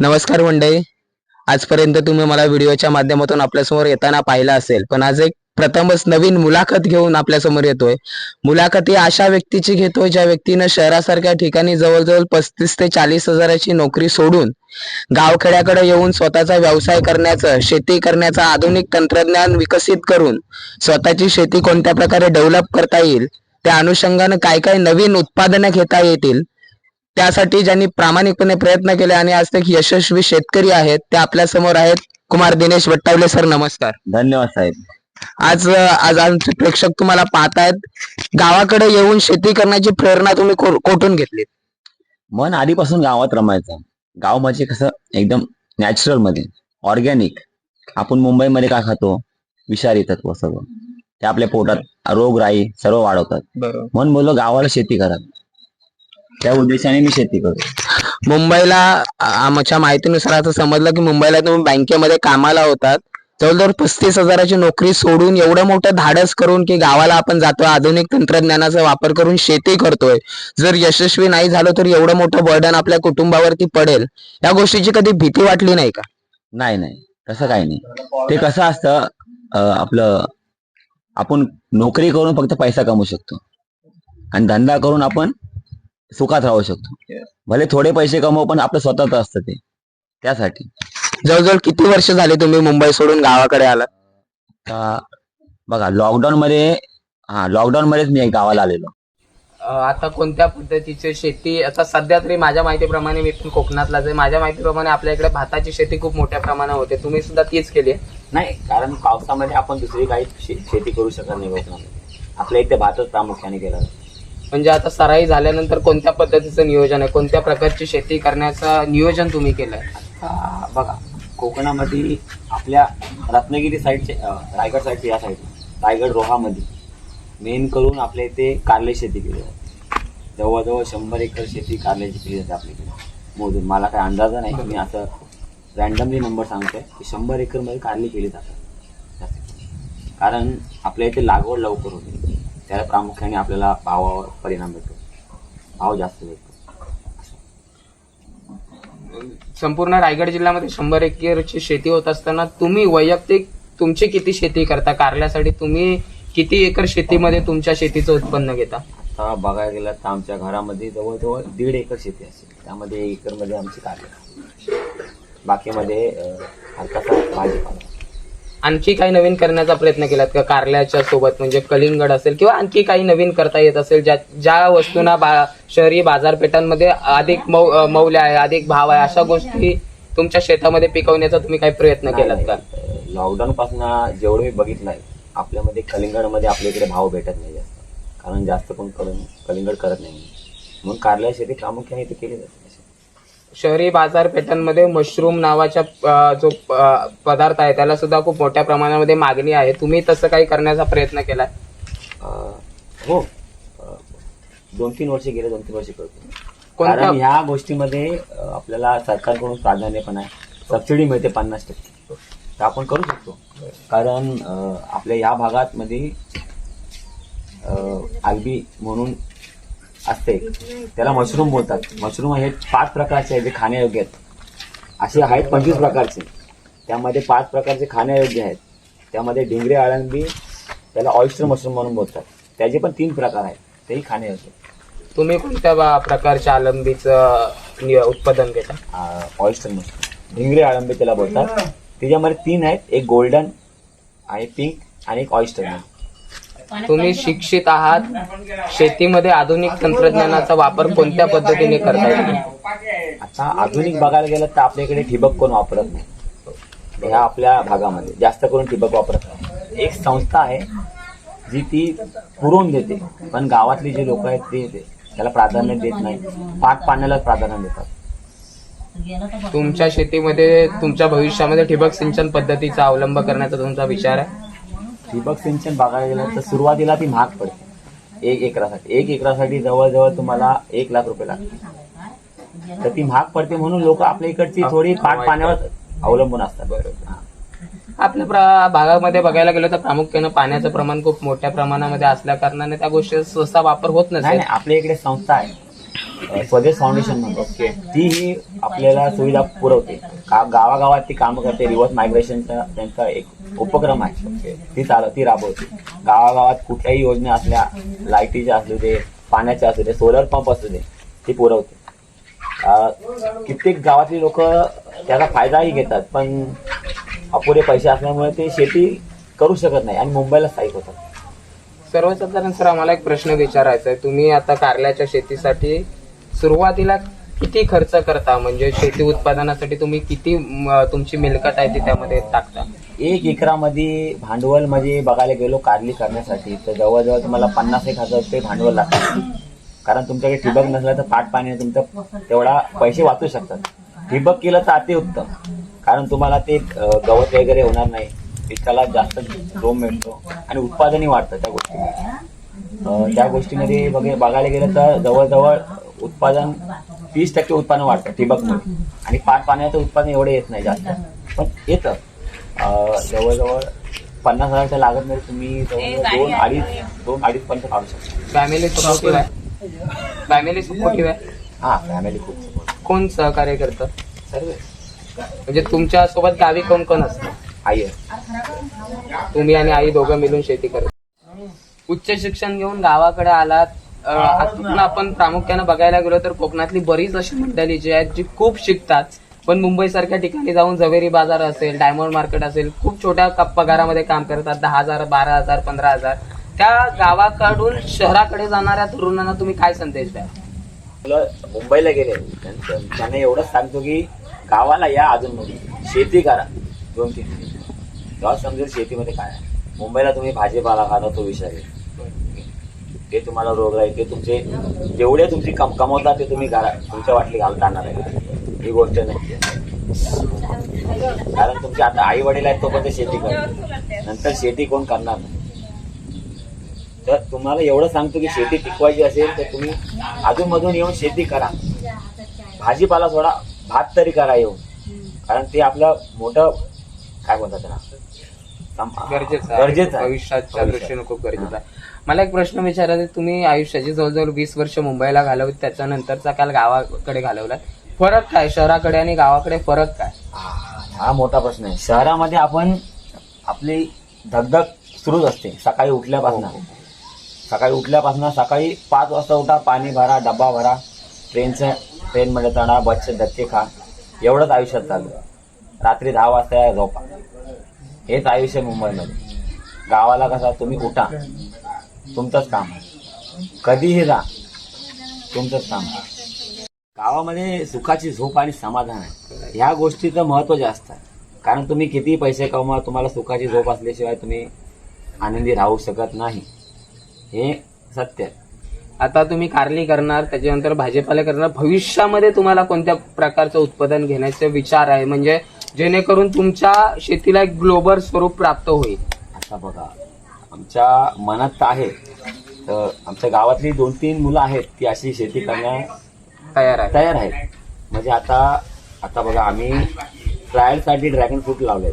नमस्कार मंडळी. आजपर्यंत तुम्ही मला व्हिडिओच्या माध्यमातून आपल्यासमोर येताना पाहिलं असेल पण आज एक प्रथमच नवीन मुलाखत घेऊन आपल्यासमोर येतोय. मुलाखत ही अशा व्यक्तीची घेतोय ज्या व्यक्तीनं शहरासारख्या ठिकाणी जवळजवळ पस्तीस ते चाळीस हजाराची नोकरी सोडून गावखेड्याकडे येऊन स्वतःचा व्यवसाय करण्याचं शेती करण्याचं आधुनिक तंत्रज्ञान विकसित करून स्वतःची शेती कोणत्या प्रकारे डेव्हलप करता येईल त्या अनुषंगानं काय काय नवीन उत्पादनं घेता येतील त्यासाठी ज्यांनी प्रामाणिकपणे प्रयत्न केले आणि आज ते यशस्वी शेतकरी आहेत ते आपल्यासमोर आहेत. कुमार दिनेश वट्टावले सर नमस्कार. धन्यवाद साहेब. आज आज आमचे प्रेक्षक तुम्हाला पाहतायत. गावाकडे येऊन शेती करण्याची प्रेरणा तुम्ही कोठून घेतली? मन आधीपासून गावात रमायचं. गाव म्हणजे कसं एकदम नॅचरलमध्ये. ऑर्गॅनिक आपण मुंबईमध्ये काय खातो? विषारी तत्व सगळं. ते आपल्या पोटात रोगराई सर्व वाढवतात. म्हणून बोललो गावाला शेती करा त्या उद्देशाने मी शेती करतो. मुंबईला आमच्या माहितीनुसार असं समजलं की मुंबईला तुम्ही बँकेमध्ये कामाला होतात. जवळजवळ पस्तीस हजाराची नोकरी सोडून एवढं मोठं धाडस करून की गावाला आपण जातोय आधुनिक तंत्रज्ञानाचा वापर करून शेती करतोय. जर यशस्वी नाही झालो तर एवढं मोठं बर्डन आपल्या कुटुंबावरती पडेल. या गोष्टीची कधी भीती वाटली नाही का? नाही नाही. तसं काही नाही. ते कसं असतं आपलं आपण नोकरी करून फक्त पैसा कमवू शकतो. आणि धंदा करून आपण सुखात राहू शकतो. भले थोडे पैसे कमवू पण आपलं स्वतःच असतं ते. त्यासाठी. जवळजवळ किती वर्ष झाली तुम्ही मुंबई सोडून गावाकडे आलात? बघा लॉकडाऊन मध्ये हा लॉकडाऊन मध्येच मी गावाला आलेलो. आता कोणत्या पद्धतीची शेती आता सध्या तरी माझ्या माहितीप्रमाणे मी पण कोकणातलाच आहे. माझ्या माहितीप्रमाणे आपल्या इकडे भाताची शेती खूप मोठ्या प्रमाणात होते. तुम्ही सुद्धा तीच केली नाही कारण पावसामध्ये आपण दुसरी काही शेती करू शकत नाही कोकणामध्ये. आपल्या इथे भातच प्रामुख्याने केला जातो. म्हणजे आता सराई झाल्यानंतर कोणत्या पद्धतीचं नियोजन आहे? कोणत्या प्रकारची शेती करण्याचं नियोजन तुम्ही केलंय? आता बघा. कोकणामध्ये आपल्या रत्नागिरी साईडचे रायगड साईडचे या साईड रायगड रोहामध्ये मेन करून आपल्या इथे कारले शेती केली जाते. जवळजवळ शंभर एकर शेती कारल्याची केली जाते आपल्याकडे मोजून. मला काय अंदाजा नाही. मी असं रॅन्डमली नंबर सांगतोय की शंभर एकरमध्ये कारली केली जातात. जास्त. कारण आपल्या इथे लागवड लवकर होते. त्याला प्रामुख्याने आपल्याला भावावर परिणाम भेटतो. भाव जास्त भेटतो. संपूर्ण रायगड जिल्ह्यामध्ये शंभर एकरची शेती होत असताना तुम्ही वैयक्तिक तुमची किती शेती करता? कारल्यासाठी तुम्ही किती एकर शेतीमध्ये तुमच्या शेतीचं उत्पन्न घेता? आता बघायला गेलं तर आमच्या घरामध्ये जवळजवळ दीड एकर शेती असेल. त्यामध्ये एक एकरमध्ये आमची कारले. बाकीमध्ये हलकासा भाजीपाला आणखी काही नवीन करण्याचा प्रयत्न केलात का? कारल्याच्या सोबत म्हणजे कलिंगड असेल किंवा आणखी काही नवीन करता येत असेल ज्या ज्या वस्तूंना बा शहरी बाजारपेठांमध्ये अधिक मौ मौल्य आहे अधिक भाव आहे अशा गोष्टी तुमच्या शेतामध्ये पिकवण्याचा तुम्ही काही प्रयत्न केलात का? लॉकडाऊन पासून जेवढं मी बघितलंय आपल्यामध्ये कलिंगडमध्ये आपल्या इकडे भाव भेटत नाही जास्त. कारण जास्त कोण कलिंग कलिंगड करत नाही. म्हणून कारल्या शेती प्रामुख्याने इथे केली जाते. शहरी बाजारपेठांमध्ये मशरूम नावाच्या अ, जो पदार्थ आहे त्याला सुद्धा खूप मोठ्या प्रमाणामध्ये मागणी आहे. तुम्ही तसं काही करण्याचा प्रयत्न केलाय? हो. दोन तीन वर्ष गेले दोन तीन वर्ष करतो. कारण ह्या गोष्टीमध्ये आपल्याला सरकारकडून प्राधान्य पण आहे. सबसिडी मिळते पन्नास टक्के. तर आपण करू शकतो. कारण आपल्या ह्या भागात मध्ये आलबी म्हणून असते. त्याला मशरूम बोलतात. मशरूम हे पाच प्रकारचे आहेत जे खाण्यायोग्य आहेत. असे आहेत पंचवीस प्रकारचे. त्यामध्ये पाच प्रकारचे खाण्यायोग्य आहेत. त्यामध्ये ढिंगरे आळंबी त्याला ऑइस्टर मशरूम म्हणून बोलतात. त्याचे पण तीन प्रकार आहेत. तेही खाण्यायोग्य तुम्ही कोणत्या बा- प्रकारच्या अलंबीचं नि- उत्पादन घेता? ऑइस्टर मशरूम ढिंगरे आळंबी त्याला बोलतात. त्याच्यामध्ये तीन आहेत. एक गोल्डन आणि पिंक आणि एक ऑइस्टर तुम्ही शिक्षित आहात. शेतीमध्ये आधुनिक तंत्रज्ञानाचा वापर कोणत्या पद्धतीने करता येईल? आता आधुनिक बघायला गेलं तर आपल्याकडे ठिबक कोण वापरत नाही. ह्या आपल्या भागामध्ये जास्त करून ठिबक वापरत नाही. एक संस्था आहे जी ती पुरवून देते. पण गावातली जे लोक आहेत ते त्याला प्राधान्य देत नाही. पाट पाण्यालाच प्राधान्य देतात. तुमच्या शेतीमध्ये तुमच्या भविष्यामध्ये ठिबक सिंचन पद्धतीचा अवलंब करण्याचा तुमचा विचार आहे? ठिबक सिंचन बघायला गेलं तर सुरुवातीला ती महाग पडते. एक एकरासाठी. एक एकरासाठी जवळजवळ तुम्हाला एक लाख रुपये लागतात. तर ती महाग पडते म्हणून लोक आपल्या इकडची थोडी पाट पाण्यावर अवलंबून असतात. हा. आपल्या प्रा- भागामध्ये बघायला गेलं तर प्रामुख्यानं पाण्याचं प्रमाण खूप मोठ्या प्रमाणामध्ये असल्या कारणाने त्या गोष्टी सहसा वापर होत नाही नसेल नाही आपल्या इकडे संस्था आहे. स्वदेश फाउंडेशन म्हणतो. ती ही आपल्याला सुविधा पुरवते. का गावागावात ती कामं करते रिव्हर्स मायग्रेशनचा त्यांचा एक उपक्रम आहे. ती चाल ती राबवते. गावागावात कुठल्याही योजना असल्या लाईटीच्या असू दे पाण्याच्या असू दे सोलर पंप असू दे ती पुरवते. कित्येक गावातली लोक त्याचा फायदाही घेतात पण अपुरे पैसे असल्यामुळे ते शेती करू शकत नाही आणि मुंबईला स्थायिक होतात. सर्वसाधारण सर आम्हाला एक प्रश्न विचारायचा आहे. तुम्ही आता कारल्याच्या शेतीसाठी सुरुवातीला किती खर्च करता? म्हणजे शेती उत्पादनासाठी तुम्ही किती म, तुमची मिलकत आहे ती त्यामध्ये टाकता? एक एकरामध्ये भांडवल म्हणजे बघायला गेलो कारली करण्यासाठी तर जवळजवळ तुम्हाला पन्नास एक हजार रुपये भांडवल लागतं. कारण तुमच्याकडे ठिबक नसलं तर पाट पाणी तुमचं तेवढा पैसे वाचू शकतात. ठिबक केलं तर अतिउत्तम कारण तुम्हाला ते गवत वगैरे होणार नाही. पिकाला जास्त जोम मिळतो आणि उत्पादनही वाढतं त्या गोष्टीमध्ये त्या गोष्टीमध्ये बघ बघायला गेलं तर जवळजवळ उत्पादन तीस टक्के उत्पादन वाढतं ठिबकमुळे आणि पाट पाण्याचं उत्पादन एवढं येत नाही जास्त. पण येतं. अं, जवळजवळ पन्नास हजारच्या लागत मध्ये तुम्ही जवळजवळ दोन अडीच दोन अडीच पर्यंत काढू शकता. फॅमिली सपोर्टिव्ह आहे फॅमिली सपोर्टिव्ह आहे हा फॅमिली खूप support. कोण सहकार्य करतं? सर्व. म्हणजे तुमच्यासोबत गावी कोण कोण असतं? आई आहे. तुम्ही आणि आई दोघं मिळून शेती करत उच्च शिक्षण घेऊन गावाकडे आलात आतातून आपण प्रामुख्यानं बघायला गेलो तर कोकणातली बरीच अशी मंडळी जी आहेत जी खूप शिकतात. पण मुंबई सारख्या ठिकाणी जाऊन जवेरी बाजार असेल डायमंड मार्केट असेल खूप छोट्या कप- पगारामध्ये काम करतात. दहा हजार बारा हजार पंधरा हजार. त्या गावाकडून शहराकडे जाणाऱ्या तरुणांना तुम्ही काय संदेश द्या मुंबईला गेले. त्यांचं- त्यांना एवढंच सांगतो की गावाला या अजून मध्ये शेती करा. दोन तीन. तेव्हा समजेल शेतीमध्ये काय आहे. मुंबईला तुम्ही भाजीपाला खाता तो विषय आहे. ते तुम्हाला रोग राहील ते तुमचे जेवढे तुमची कम कमवता ते तुम्ही घरा तुमच्या वाटली घालता आणणार आहे ही गोष्ट नक्की आहे कारण तुमचे आता आई वडील आहेत तोपर्यंत शेती करतात नंतर शेती कोण करणार नाही. तर तुम्हाला एवढं सांगतो की शेती टिकवायची असेल तर तुम्ही अधूनमधून येऊन शेती करा. भाजीपाला थोडा भात तरी करा येऊन. कारण ते आपलं मोठं काय बोलतात त्याला? सम- गरजेचं आहे. गरजेचं. भविष्याच्या. दृष्टीने खूप गरजेचं आहे. मला एक प्रश्न विचारायचा. तुम्ही आयुष्याची जवळजवळ वीस वर्ष मुंबईला घालवली त्याच्यानंतरचा काल गावाकडे घालवला फरक काय? शहराकडे आणि गावाकडे फरक काय? हा मोठा प्रश्न आहे. शहरामध्ये आपण आपली धगधग सुरूच असते सकाळी उठल्यापासून. सकाळी उठल्यापासून सकाळी पाच वाजता उठा पाणी भरा डब्बा भरा ट्रेनचं ट्रेनमध्ये चढा बसचे धक्के खा. एवढंच आयुष्यात चाललं रात्री दहा वाजता या झोपा. हेच आयुष्य मुंबईमध्ये. गावाला कसा तुम्ही उठा. तुमचंच काम आहे. कधीही जा तुमचंच काम आहे. गावामध्ये सुखाची झोप आणि समाधान आहे. ह्या गोष्टीचं महत्त्व जास्त आहे कारण तुम्ही किती पैसे कमवा तुम्हाला सुखाची झोप असल्याशिवाय तुम्ही आनंदी राहू शकत नाही. हे सत्य आहे. आता तुम्ही कारली करणार त्याच्यानंतर भाजीपाला करणार. भविष्यामध्ये तुम्हाला कोणत्या प्रकारचं उत्पादन घेण्याचे विचार आहे? म्हणजे जेणेकरून तुमच्या शेतीला एक ग्लोबल स्वरूप प्राप्त होईल. आता बघा आमच्या मनात तर आहे. तर आमच्या गावातली दोन तीन मुलं आहेत की अशी शेती करण्या तयार आहे तयार आहेत. म्हणजे आता आता बघा आम्ही ट्रायलसाठी ड्रॅगन फ्रूट लावले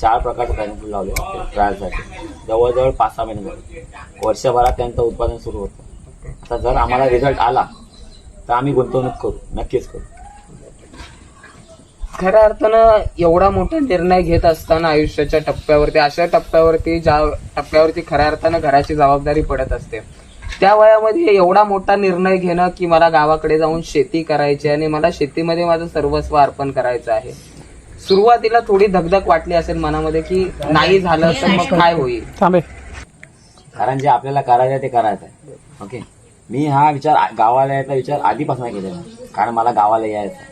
चार प्रकारचे ड्रॅगन फ्रूट लावले ट्रायलसाठी. जवळजवळ पाच सहा महिने झाले. वर्षभरात त्यांचं उत्पादन सुरू होतं. आता जर आम्हाला रिझल्ट आला तर आम्ही गुंतवणूक करू नक्कीच करू. खऱ्या अर्थानं एवढा मोठा निर्णय घेत असताना आयुष्याच्या टप्प्यावरती अशा टप्प्यावरती ज्या टप्प्यावरती खऱ्या अर्थानं घराची जबाबदारी पडत असते. त्या वयामध्ये एवढा मोठा निर्णय घेणं की मला गावाकडे जाऊन शेती करायची आणि मला शेतीमध्ये माझं सर्वस्व अर्पण करायचं आहे. सुरुवातीला थोडी धगधग वाटली असेल मनामध्ये की नाही झालं तर मग काय होईल? कारण जे आपल्याला करायचं आहे ते करायचं आहे. ओके? मी हा विचार गावाला यायचा विचार आधीपासून केलेला. कारण मला गावाला यायचं.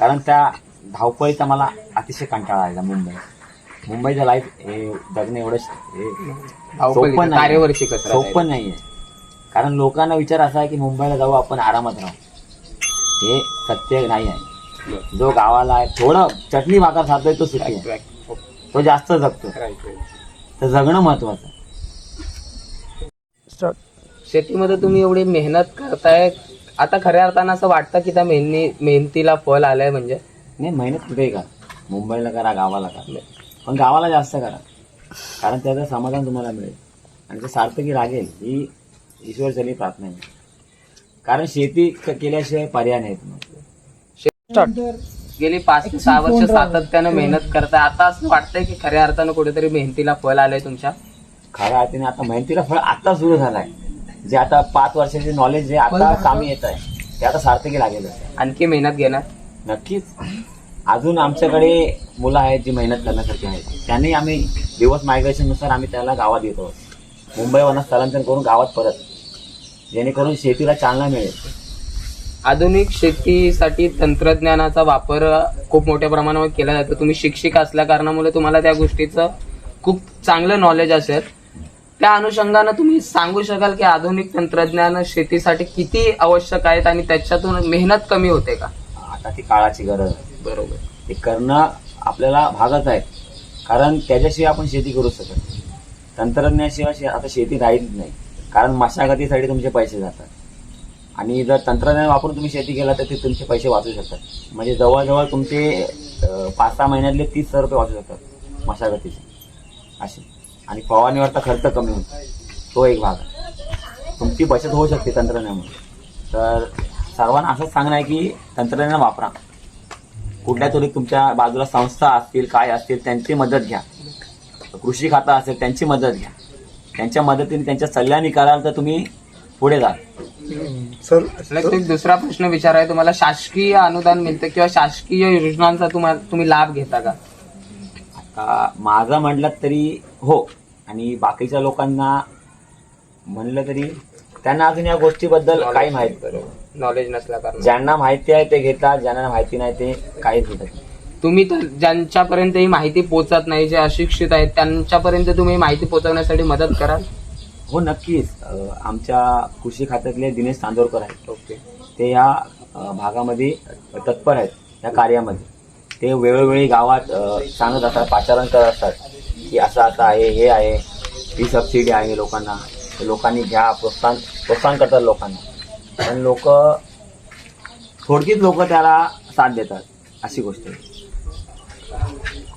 कारण त्या धावपळीचा मला अतिशय कंटाळा आला मुंबई. मुंबईचं लाईफ हे जगणं एवढं सोपं नाही. सोपं नाहीये. कारण लोकांना विचार असा आहे की मुंबईला जाऊ आपण आरामात राहू. हे सत्य नाही आहे जो गावाला आहे थोडं चटणी भाकर खातोय तो सुखी आहे. तो जास्त जगतो. तर जगणं महत्वाचं शेतीमध्ये तुम्ही एवढी मेहनत करताय. आता खऱ्या अर्थानं असं वाटतं की त्या मेहनी मेहनतीला फल आलंय म्हणजे? नाही मेहनत कुठेही करा. मुंबईला करा गावाला करा. पण गावाला जास्त करा. कारण त्याचं समाधान तुम्हाला मिळेल. आणि ते सार्थकी लागेल ही ईश्वर चली प्रार्थना आहे कारण शेती क- केल्याशिवाय पर्याय नाहीत मग. गेली पाच ते सहा वर्ष सातत्यानं मेहनत करताय. आता असं वाटतंय की खऱ्या अर्थानं कुठेतरी मेहनतीला फळ आलंय तुमच्या. खऱ्या अर्थाने आता मेहनतीला फळ आता सुरू झालाय. जे आता पाच वर्षाचे नॉलेज जे आता कामी येत आहे ते आता सार्थकी लागेल आणखी मेहनत घेणार? नक्कीच. अजून आमच्याकडे मुलं आहेत जी मेहनत करण्यासाठी आहेत. त्यांनी आम्ही दिवस मायग्रेशननुसार आम्ही त्याला गावात येतो मुंबईवरनं स्थलांतर करून गावात परत. जेणेकरून शेतीला चालना मिळेल. आधुनिक शेतीसाठी तंत्रज्ञानाचा वापर खूप मोठ्या प्रमाणावर केला जातो. तुम्ही शिक्षिक असल्या कारणामुळे तुम्हाला त्या गोष्टीचं खूप चांगलं नॉलेज असेल. त्या अनुषंगानं तुम्ही सांगू शकाल की आधुनिक तंत्रज्ञान शेतीसाठी किती आवश्यक आहेत आणि त्याच्यातून मेहनत कमी होते का? आता ती काळाची गरज आहे. बरोबर. ते करणं आपल्याला भागच आहे कारण त्याच्याशिवाय आपण शेती करू शकत नाही. तंत्रज्ञानाशिवाय शे- आता शेती राहील नाही. कारण मशागतीसाठी तुमचे पैसे जातात. आणि जर तंत्रज्ञान वापरून तुम्ही शेती केला तर ते तुमचे पैसे वाचू शकतात. म्हणजे जवळजवळ तुमचे अं, पाच सहा महिन्यातले तीस हजार रुपये वाचू शकतात मशागतीचे. असे. आणि फवारणीवरचा खर्च कमी होतो. तो एक भाग आहे. तुमची बचत होऊ शकते तंत्रज्ञानामुळे. तर सर्वांना असंच सांगणं आहे की तंत्रज्ञान वापरा. कुठल्या तरी तुमच्या बाजूला संस्था असतील काय असतील त्यांची मदत घ्या. कृषी खाता असेल त्यांची मदत घ्या. त्यांच्या मदतीने त्यांच्या सल्ल्याने कराल तर तुम्ही पुढे जाल सर एक दुसरा प्रश्न विचाराय तुम्हाला शासकीय अनुदान मिळतं किंवा शासकीय योजनांचा तुम्हाला तुम्ही लाभ घेता का? आता माझं म्हटलं तरी हो. आणि बाकीच्या लोकांना म्हणलं तरी त्यांना अजून या गोष्टीबद्दल काही माहिती बरोबर. नॉलेज नसल्या कारण ज्यांना माहिती आहे ते घेतात ज्यांना माहिती नाही ते काहीच घेतात. तुम्ही तर ज्यांच्यापर्यंत ही माहिती पोहोचत नाही जे अशिक्षित आहेत त्यांच्यापर्यंत तुम्ही माहिती पोहोचवण्यासाठी मदत कराल? हो नक्कीच. अं, आमच्या कृषी खात्यातले दिनेश चांदोरकर आहेत. ओके. ते या अ, भागामध्ये तत्पर आहेत या कार्यामध्ये. ते वेळोवेळी गावात अ, सांगत असतात पाचारण करत असतात की असं असं आहे हे आहे ही सबसिडी आहे लोकांना. लोकांनी घ्या प्रोत्साहन प्रोत्साहन करतात लोकांना. पण लोक थोडकीच लोक त्याला साथ देतात अशी गोष्ट आहे.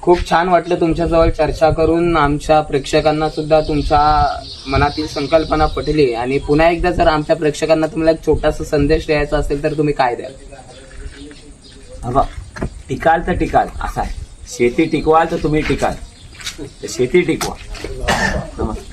खूप छान वाटलं तुमच्याजवळ चर्चा करून. आमच्या प्रेक्षकांना सुद्धा तुमच्या मनातील संकल्पना पटली. आणि पुन्हा एकदा जर आमच्या प्रेक्षकांना तुम्हाला एक छोटासा संदेश द्यायचा असेल तर तुम्ही काय द्याल? टिकाल तर टिकाल असा आहे. शेती टिकवाल तर तुम्ही टिकाल. शेती टिकवा. नमस्कार.